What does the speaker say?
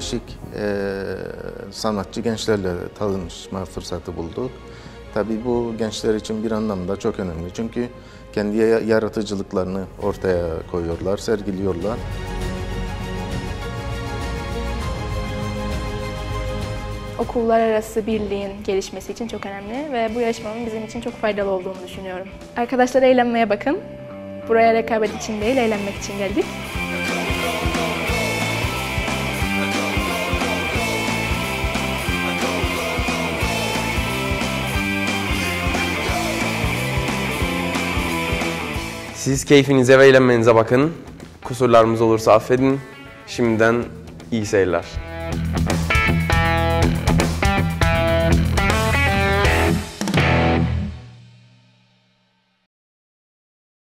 değişik e, sanatçı gençlerle tanışma fırsatı bulduk. Tabii bu gençler için bir anlamda çok önemli. Çünkü kendi ya- yaratıcılıklarını ortaya koyuyorlar, sergiliyorlar. Okullar arası birliğin gelişmesi için çok önemli ve bu yarışmanın bizim için çok faydalı olduğunu düşünüyorum. Arkadaşlar eğlenmeye bakın. Buraya rekabet için değil, eğlenmek için geldik. Siz keyfinize ve eğlenmenize bakın. Kusurlarımız olursa affedin. Şimdiden iyi seyirler.